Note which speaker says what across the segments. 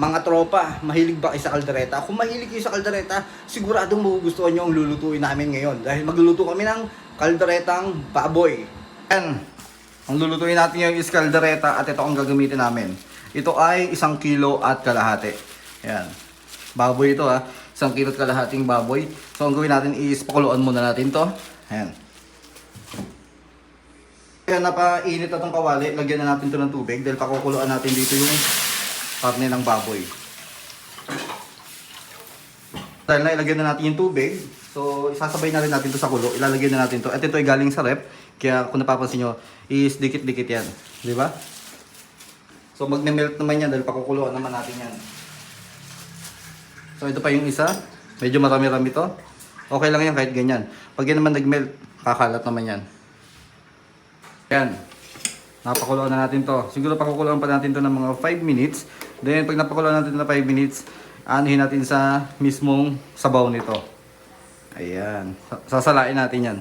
Speaker 1: mga tropa, mahilig ba kayo sa kaldereta? Kung mahilig kayo sa kaldereta, siguradong magugustuhan nyo ang lulutuin namin ngayon. Dahil magluluto kami ng kalderetang baboy. Yan. Ang lulutuin natin yung is kaldereta at ito ang gagamitin namin. Ito ay isang kilo at kalahati. Yan. Baboy ito ha. Isang kilo at kalahating baboy. So ang gawin natin is pakuluan muna natin to. Ayan. Kaya napainit na itong kawali, lagyan na natin to ng tubig dahil pakukuluan natin dito yung karne ng baboy. Dahil na ilagyan na natin yung tubig, so isasabay na rin natin to sa kulo, ilalagyan na natin to. At ito ay galing sa rep, kaya kung napapansin nyo, is dikit-dikit yan. Di ba? So magne-melt naman yan dahil pakukuluan naman natin yan. So ito pa yung isa, medyo marami-rami to. Okay lang yan kahit ganyan. Pag yan naman nag-melt, kakalat naman yan. Yan. Napakuluan na natin to. Siguro pakukuluan pa natin to ng mga 5 minutes. Then pag napakuluan natin na 5 minutes, anuhin natin sa mismong sabaw nito. Ayan. Sa- Sasalain natin yan.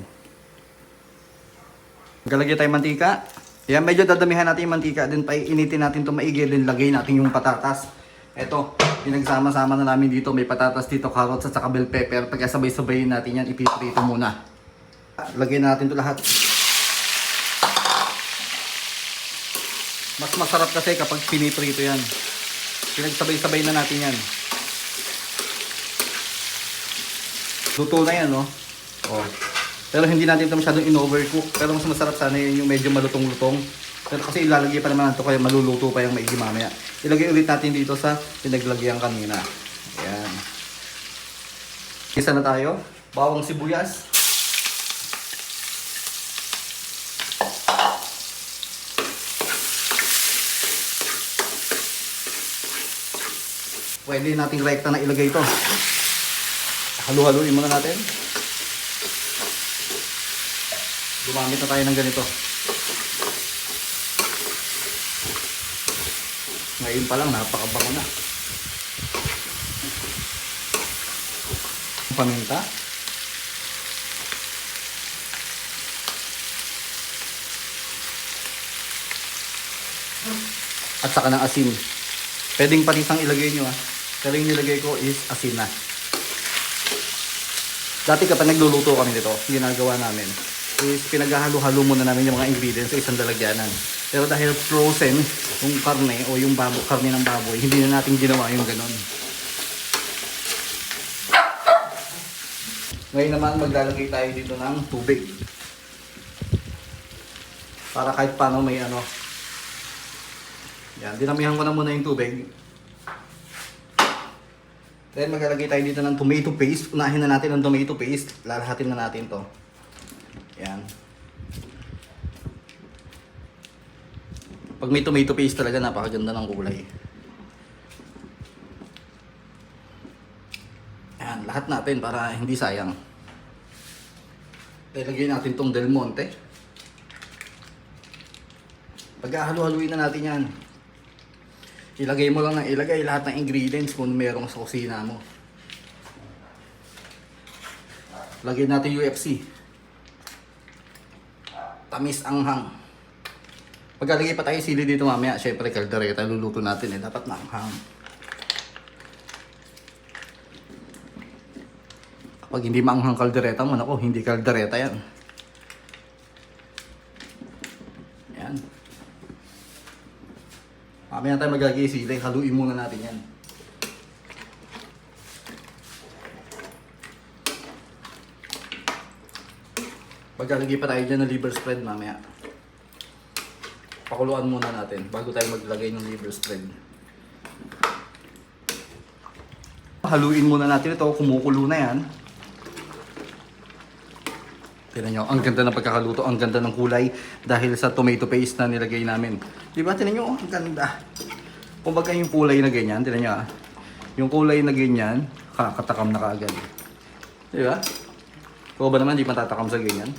Speaker 1: Maglalagay tayo mantika. Yan, medyo dadamihan natin yung mantika. Then painitin natin to maigi. Then lagay natin yung patatas. Ito, pinagsama-sama na namin dito. May patatas dito, carrots at saka bell pepper. Pagka sabay-sabayin natin yan, ipiprito muna. Lagay natin to lahat. Mas masarap kasi kapag piniprito yan. Pinagsabay-sabay na natin yan. Luto na yan, no? Oh. Pero hindi natin ito masyadong in-overcook. Pero mas masarap sana yun yung medyo malutong-lutong. Pero kasi ilalagay pa naman ito kaya maluluto pa yung maigi mamaya. Ilagay ulit natin dito sa pinaglagyan kanina. Ayan. Isa na tayo. Bawang sibuyas. Pwede nating rekta na ilagay ito. Halu-haluin muna natin. Gumamit na tayo ng ganito. Ngayon pa lang, napakabango na. Paminta. At saka ng asin. Pwedeng panisang ilagay nyo ah. Yung nilagay ko is asin na. Dati kapag nagluluto kami nito, ginagawa namin is pinaghahalo-halo muna namin yung mga ingredients sa isang lalagyanan. Pero dahil frozen yung karne o yung babo, karne ng baboy, hindi na natin ginawa yung ganon. Ngayon naman maglalagay tayo dito ng tubig. Para kahit paano may ano. Yan, dinamihan ko na muna yung tubig. Then maglalagay tayo dito ng tomato paste. Unahin na natin ang tomato paste. Lalahatin na natin to. Yan. Pag may tomato paste talaga, napakaganda ng kulay. Yan, lahat natin para hindi sayang. Ilagay natin tong Del Monte. Pagkahalo-haluin na natin yan. Ilagay mo lang na ilagay lahat ng ingredients kung merong sa kusina mo. Lagay natin UFC. Tamis anghang. Pagkalagay pa tayo sili dito mamaya, syempre kaldereta luluto natin eh, dapat maanghang. Kapag hindi maanghang kaldereta mo, nako, hindi kaldereta. Yan. Mamaya tayo maglagay ng sili, haluin muna natin yan. Maglalagay pa tayo dyan ng liver spread mamaya. Pakuluan muna natin bago tayo maglagay ng liver spread. Haluin muna natin ito, kumukulo na yan. Tignan nyo, ang ganda ng pagkakaluto, ang ganda ng kulay dahil sa tomato paste na nilagay namin. Di ba? Tignan nyo, oh, ang ganda. Kumbaga yung kulay na ganyan, tignan nyo ah. Yung kulay na ganyan, kakatakam na kaagad. Di ba? Kung ba naman, di matatakam sa ganyan.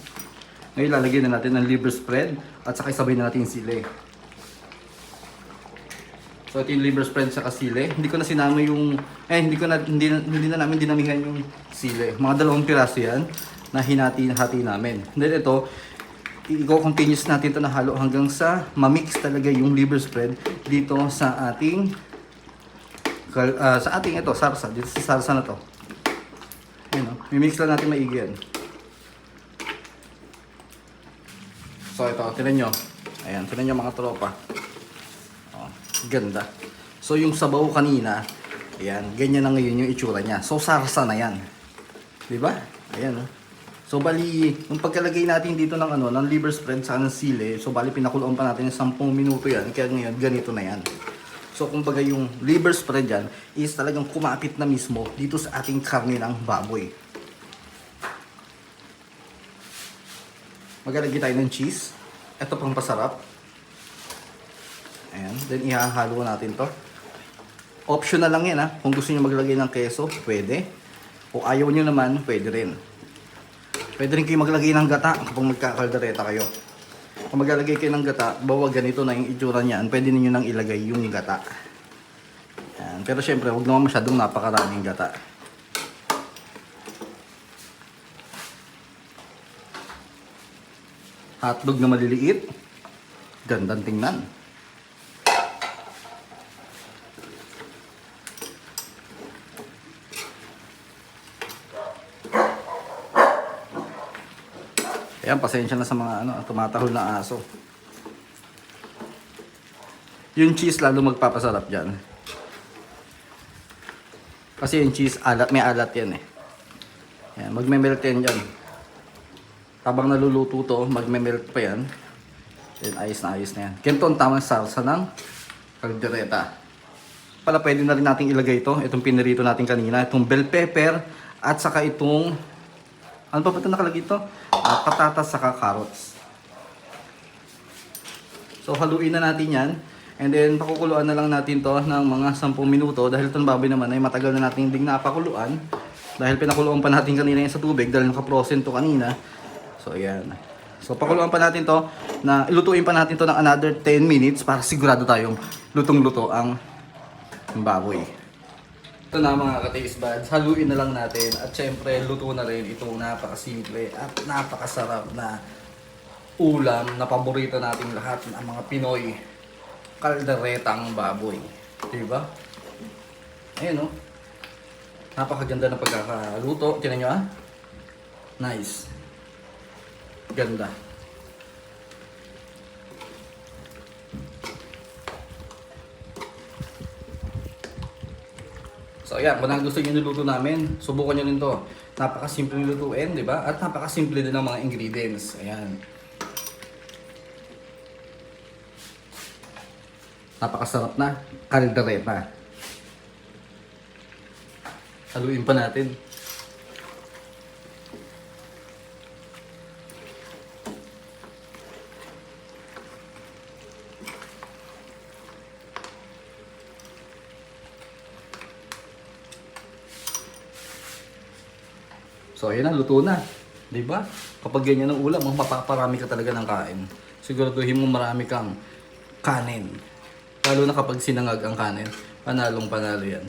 Speaker 1: Ngayon, lalagyan na natin ng liver spread at saka isabay na natin yung sili. So, ito yung liver spread sa sili. Hindi ko na sinama yung, eh, hindi ko na, hindi, hindi na namin dinamihan yung sili. Mga dalawang piraso yan na hinati-hati namin. Then ito, i-continuous natin ito na halo hanggang sa mamix talaga yung liver spread dito sa ating ah, sa ating ito, sarsa. Dito sa sarsa na to. Ayan o. Mimix lang natin maigi yan. So ito, tinan nyo. Ayan, tinan nyo mga tropa. Oh, ganda. So yung sabaw kanina, ayan, ganyan na ngayon yung itsura niya. So sarsa na yan. 'Di ba? Ayan oh. So bali, yung pagkalagay natin dito ng ano, ng liver spread sa ng sili, so bali pinakuloan pa natin ng 10 minuto yan. Kaya ngayon, ganito na yan. So kumbaga yung liver spread yan is talagang kumapit na mismo dito sa ating karne ng baboy. Maglalagay tayo ng cheese. Ito pang pasarap. Ayan. Then ihahalo natin to. Optional lang yan ha. Kung gusto niyo maglagay ng keso, pwede. O ayaw niyo naman, pwede rin. Pwede rin kayo maglagay ng gata kapag magkakaldereta kayo. Kung maglalagay kayo ng gata, bawa ganito na yung itsura niyan, pwede niyo nang ilagay yung gata. Yan. Pero syempre, huwag naman masyadong napakaraming gata. Hotdog na maliliit. Gandang tingnan. Ayan, pasensya na sa mga ano, tumatahol na aso. Yung cheese lalo magpapasarap dyan. Kasi yung cheese, alat, may alat yan eh. Ayan, magme-melt yan dyan. Habang naluluto to, magme-melt pa yan. Then ayos na ayos na yan. Ganito ang tamang salsa ng caldereta. Pala pwede na rin natin ilagay ito. Itong pinirito natin kanina. Itong bell pepper at saka itong ano pa ba ito nakalagay ito? Ah, patatas saka carrots. So haluin na natin yan. And then pakukuluan na lang natin to ng mga 10 minuto dahil itong baboy naman ay matagal na natin ding napakuluan. Dahil pinakuluan pa natin kanina yan sa tubig dahil nakaprosen to kanina. So ayan. So pakuluan pa natin to na ilutuin pa natin to ng another 10 minutes para sigurado tayong lutong-luto ang baboy. Ito na mga ka-taste buds, haluin na lang natin at syempre luto na rin itong napakasimple at napakasarap na ulam na paborito nating lahat ng mga Pinoy kalderetang baboy. Diba? Ayan o. Napakaganda ng pagkakaluto. Tinan nyo ah. Nice. Ganda. So ayan, kung gusto nyo niluto namin, subukan nyo rin to. Napakasimple lutuin, di ba? At napakasimple din ng mga ingredients. Ayan. Napakasarap na. Kaldereta. Haluin pa natin. So ayan na, luto na. ba? Kapag ganyan ang ulam, mapaparami ka talaga ng kain. Siguraduhin mo marami kang kanin. Lalo na kapag sinangag ang kanin, panalong panalo yan.